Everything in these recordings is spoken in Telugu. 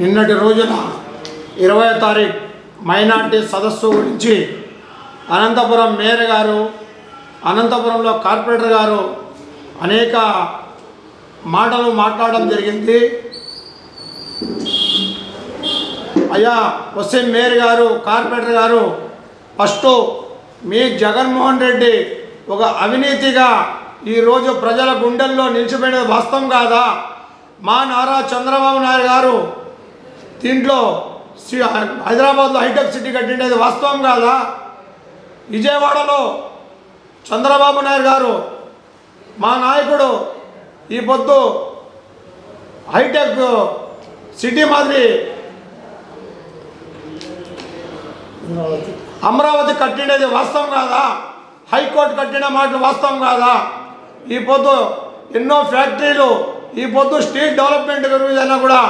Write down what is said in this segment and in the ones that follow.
నిన్నటి రోజున ఇరవై తారీఖు మైనార్టీ సదస్సు గురించి అనంతపురం మేయర్ గారు అనంతపురంలో కార్పొరేటర్ గారు అనేక మాటలు మాట్లాడడం జరిగింది. అయ్యా వసీం మేయర్ గారు కార్పొరేటర్ గారు ఫస్ట్ మీ జగన్మోహన్ రెడ్డి ఒక అవినీతిగా ఈరోజు ప్రజల గుండెల్లో నిలిచిపోయినది వాస్తవం కాదా? మా నారా చంద్రబాబు నాయుడు గారు దీంట్లో సి- హైదరాబాద్లో హైటెక్ సిటీ కట్టిండేది వాస్తవం కాదా? విజయవాడలో చంద్రబాబు నాయుడు గారు మా నాయకుడు ఈ పొద్దు హైటెక్ సిటీ మాదిరి అమరావతి కట్టిండేది వాస్తవం కాదా? హైకోర్టు కట్టిన మాటలు వాస్తవం కాదా? ఈ పొద్దు ఎన్నో ఫ్యాక్టరీలు ఈ పొద్దు స్టీల్ డెవలప్మెంట్ గురించి కూడా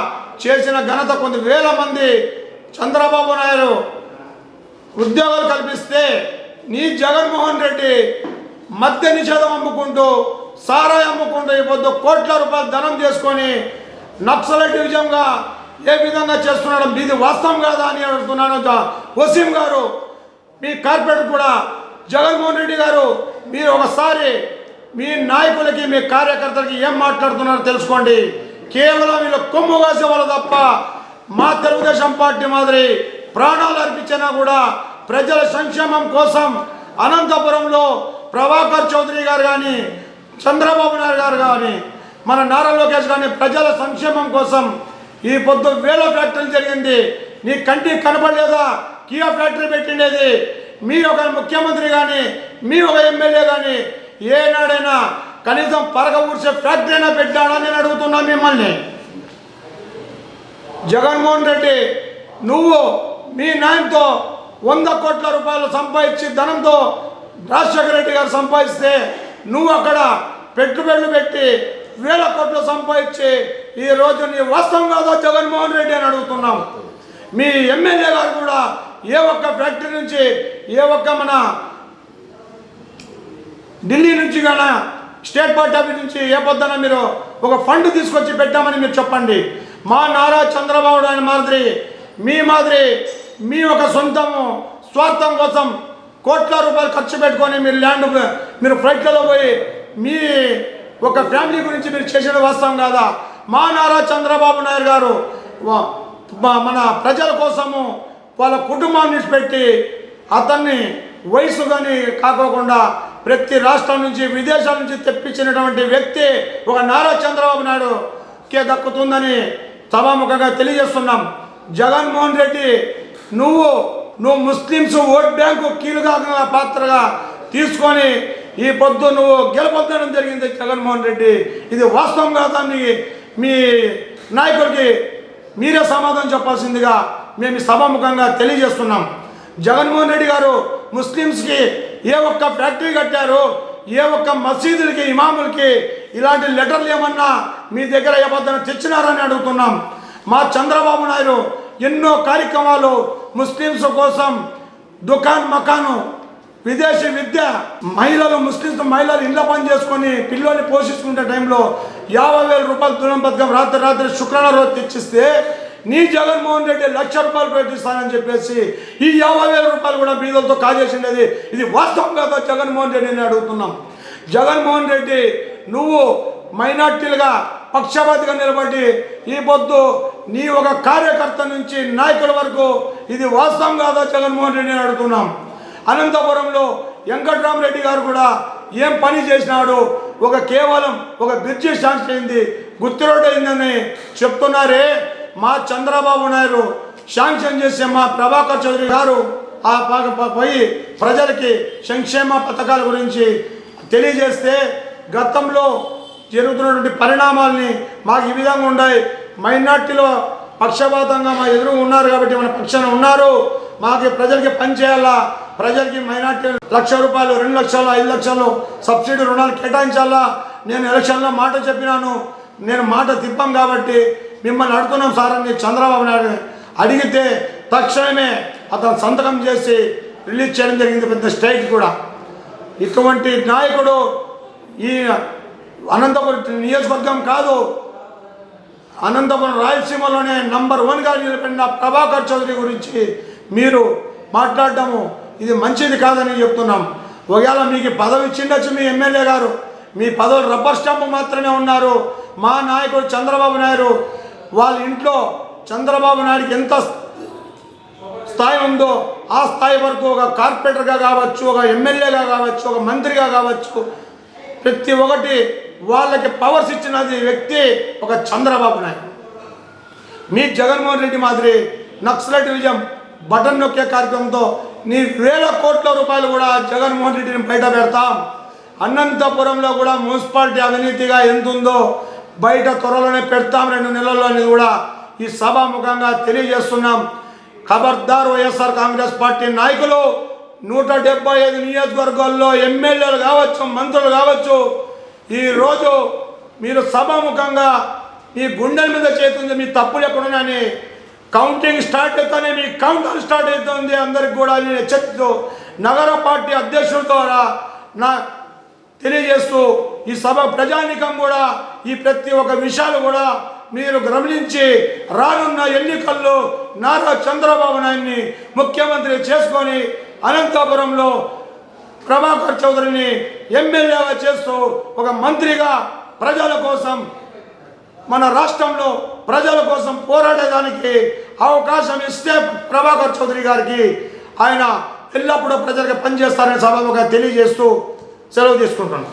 చేసిన ఘనత కొన్ని వేల మంది చంద్రబాబు నాయుడు ఉద్యోగాలు కల్పిస్తే నీ జగన్మోహన్ రెడ్డి మద్య నిషేధం అమ్ముకుంటూ సారాయి అమ్ముకుంటూ ఈ పొద్దు కోట్ల రూపాయలు ధనం చేసుకొని నక్సలైట్ విజయంగా ఏ విధంగా చేస్తున్నాడు మీది వాస్తవం కాదా అని అడుగుతున్నాను. వసీం గారు మీ కార్పొరేట్ కూడా జగన్మోహన్ రెడ్డి గారు మీరు ఒకసారి మీ నాయకులకి మీ కార్యకర్తలకి ఏం మాట్లాడుతున్నారో తెలుసుకోండి. కేవలం వీళ్ళు కొమ్ము కాసే వాళ్ళు తప్ప మా తెలుగుదేశం పార్టీ మాదిరి ప్రాణాలు అర్పించినా కూడా ప్రజల సంక్షేమం కోసం అనంతపురంలో ప్రభాకర్ చౌదరి గారు కానీ చంద్రబాబు నాయుడు గారు కానీ మన నారా లోకేష్ కానీ ప్రజల సంక్షేమం కోసం ఈ పొద్దు వేల ఫ్యాక్టరీలు జరిగింది. నీ కంటికి కనపడలేదా? Kia factory పెట్టిండేది. మీ ఒక ముఖ్యమంత్రి కానీ మీ ఒక ఎమ్మెల్యే కానీ ఏనాడైనా కనీసం పరగ ఊర్చే ఫ్యాక్టరీ అయినా పెట్టాడా నేను అడుగుతున్నా మిమ్మల్ని. జగన్మోహన్ రెడ్డి నువ్వు మీ నాయనతో వంద కోట్ల రూపాయలు సంపాదించి ధనంతో రాజశేఖర రెడ్డి గారు సంపాదిస్తే నువ్వు అక్కడ పెట్టుబడులు పెట్టి వేల కోట్లు సంపాదించి ఈ నీ వాస్తవం కాదో జగన్మోహన్ రెడ్డి అని అడుగుతున్నాం. మీ ఎమ్మెల్యే గారు కూడా ఏ ఒక్క ఫ్యాక్టరీ నుంచి ఏ ఒక్క మన ఢిల్లీ నుంచి కానీ స్టేట్ పార్టీ ఆఫీస్ నుంచి ఏ పొద్దున మీరు ఒక ఫండ్ తీసుకొచ్చి పెట్టామని మీరు చెప్పండి. మా నారా చంద్రబాబు నాయుడు మాదిరి మీ మాదిరి మీ ఒక సొంతము స్వార్థం కోసం కోట్ల రూపాయలు ఖర్చు పెట్టుకొని మీరు ల్యాండ్ మీరు ఫ్లైట్లలో పోయి మీ ఒక ఫ్యామిలీ గురించి మీరు చేసేది వాస్తవం కాదా? మా నారా చంద్రబాబు నాయుడు గారు మన ప్రజల కోసము వాళ్ళ కుటుంబాన్ని పెట్టి అతన్ని వయసు కానీ కాకోకుండా ప్రతి రాష్ట్రం నుంచి విదేశాల నుంచి తెప్పించినటువంటి వ్యక్తి ఒక నారా చంద్రబాబు నాయుడు కే దక్కుతుందని సభాముఖంగా తెలియజేస్తున్నాం. జగన్మోహన్ రెడ్డి నువ్వు నువ్వు ముస్లిమ్స్ ఓట్ బ్యాంకు కీలుగా పాత్రగా తీసుకొని ఈ పొద్దు నువ్వు గెలుపొందడం జరిగింది జగన్మోహన్ రెడ్డి. ఇది వాస్తవం కాదా మీ నాయకుడికి మీరే సమాధానం చెప్పాల్సిందిగా మేము సభాముఖంగా తెలియజేస్తున్నాం. జగన్మోహన్ రెడ్డి గారు ముస్లిమ్స్కి ఏ ఒక్క ఫ్యాక్టరీ కట్టారు ఏ ఒక్క మసీదులకి ఇమాములకి ఇలాంటి లెటర్లు ఏమన్నా మీ దగ్గర ఏమన్నా తెచ్చినారని అడుగుతున్నాం. మా చంద్రబాబు నాయుడు ఎన్నో కార్యక్రమాలు ముస్లిమ్స్ కోసం దుకాన్ మకాను విదేశీ విద్య మహిళలు ముస్లింస్ మహిళలు ఇళ్ళ పని చేసుకొని పిల్లల్ని పోషించుకునే టైంలో యాభై వేల రూపాయలు దురం పథకం రాత్రి రాత్రి శుక్రవారం రోజు తెచ్చిస్తే నీ జగన్మోహన్ రెడ్డి లక్ష రూపాయలు పెట్టిస్తానని చెప్పేసి ఈ యాభై వేల రూపాయలు కూడా బీదలతో కాజేసిండేది. ఇది వాస్తవం కాదా జగన్మోహన్ రెడ్డిని అడుగుతున్నాం. జగన్మోహన్ రెడ్డి నువ్వు మైనార్టీలుగా పక్షపాతిగా నిలబడి ఈ పొద్దు నీ ఒక కార్యకర్త నుంచి నాయకుల వరకు ఇది వాస్తవం కాదా జగన్మోహన్ రెడ్డిని అడుగుతున్నాం. అనంతపురంలో వెంకట్రామరెడ్డి గారు కూడా ఏం పని చేసినాడు? ఒక కేవలం ఒక బ్రిడ్జి శాంక్షన్ అయింది. గుర్తు రోడ్డు అయిందని చెప్తున్నారే? మా చంద్రబాబు నాయుడు శాంక్షన్ చేసే మా ప్రభాకర్ చౌదరి గారు ఆ పోయి ప్రజలకి సంక్షేమ పథకాల గురించి తెలియజేస్తే గతంలో జరుగుతున్నటువంటి పరిణామాల్ని మాకు ఈ విధంగా ఉన్నాయి మైనార్టీలో పక్షపాతంగా మా ఎదురు ఉన్నారు కాబట్టి మన పక్షాన ఉన్నారు? మాకు ప్రజలకి పనిచేయాలా ప్రజలకి మైనార్టీ లక్ష రూపాయలు రెండు లక్షలు ఐదు లక్షలు సబ్సిడీ రుణాలు కేటాయించాలా? నేను ఎలక్షన్లో మాట చెప్పినాను. నేను మాట తిప్పాం కాబట్టి మిమ్మల్ని అడుగుతున్నాం సార్ అని చంద్రబాబు నాయుడు అడిగితే తక్షణమే అతను సంతకం చేసి రిలీజ్ చేయడం జరిగింది పెద్ద స్టేట్ కూడా. ఇటువంటి నాయకుడు ఈ అనంతపురం నియోజకవర్గం కాదు అనంతపురం రాయలసీమలోనే నంబర్ వన్గా నిలబడిన ప్రభాకర్ చౌదరి గురించి మీరు మాట్లాడటము ఇది మంచిది కాదని చెప్తున్నాం. ఒకవేళ మీకు పదవి ఇచ్చిండొచ్చు మీ ఎమ్మెల్యే గారు. మీ పదవులు రబ్బర్ స్టాంప్ మాత్రమే ఉన్నారు. మా నాయకుడు చంద్రబాబు నాయుడు వాళ్ళ ఇంట్లో చంద్రబాబు నాయుడుకి ఎంత స్థాయి ఉందో ఆ స్థాయి వరకు ఒక కార్పొరేటర్గా కావచ్చు ఒక ఎమ్మెల్యేగా కావచ్చు ఒక మంత్రిగా కావచ్చు ప్రతి ఒక్కటి వాళ్ళకి పవర్స్ ఇచ్చినది వ్యక్తి ఒక చంద్రబాబు నాయుడు. మీ జగన్మోహన్ రెడ్డి మాదిరి నక్సలైట్ విజయం బటన్ నొక్కే కార్యక్రమంతో నీ వేల కోట్ల రూపాయలు కూడా జగన్మోహన్ రెడ్డిని బయట పెడతాం. అనంతపురంలో కూడా మున్సిపాలిటీ అవినీతిగా ఎంత ఉందో బయట త్వరలోనే పెడతాం. రెండు నెలల్లో అనేది కూడా ఈ సభాముఖంగా తెలియజేస్తున్నాం. ఖబర్దార్ వైఎస్ఆర్ కాంగ్రెస్ పార్టీ నాయకులు నూట డెబ్బై ఐదు నియోజకవర్గాల్లో ఎమ్మెల్యేలు కావచ్చు మంత్రులు కావచ్చు ఈరోజు మీరు సభాముఖంగా మీ గుండెల మీద చేతుంది మీ తప్పులు ఎక్కడున్నాయని కౌంటింగ్ స్టార్ట్ అవుతానే మీ కౌంటర్ స్టార్ట్ అవుతుంది అందరికి కూడా నేను హెచ్చరిస్తూ నగర పార్టీ అధ్యక్షుల ద్వారా నా తెలియజేస్తూ ఈ సభ ప్రజానికం కూడా ఈ ప్రతి ఒక్క విషయాలు కూడా మీరు గమనించి రానున్న ఎన్నికల్లో నారా చంద్రబాబు నాయుడిని ముఖ్యమంత్రి చేసుకొని అనంతపురంలో ప్రభాకర్ చౌదరిని ఎమ్మెల్యేగా చేస్తూ ఒక మంత్రిగా ప్రజల కోసం మన రాష్ట్రంలో ప్రజల కోసం పోరాడేదానికి అవకాశం ఇస్తే ప్రభాకర్ చౌదరి గారికి ఆయన ఎల్లప్పుడూ ప్రజలకు పనిచేస్తారని సభముగా తెలియజేస్తూ సెలవు తీసుకుంటున్నాను.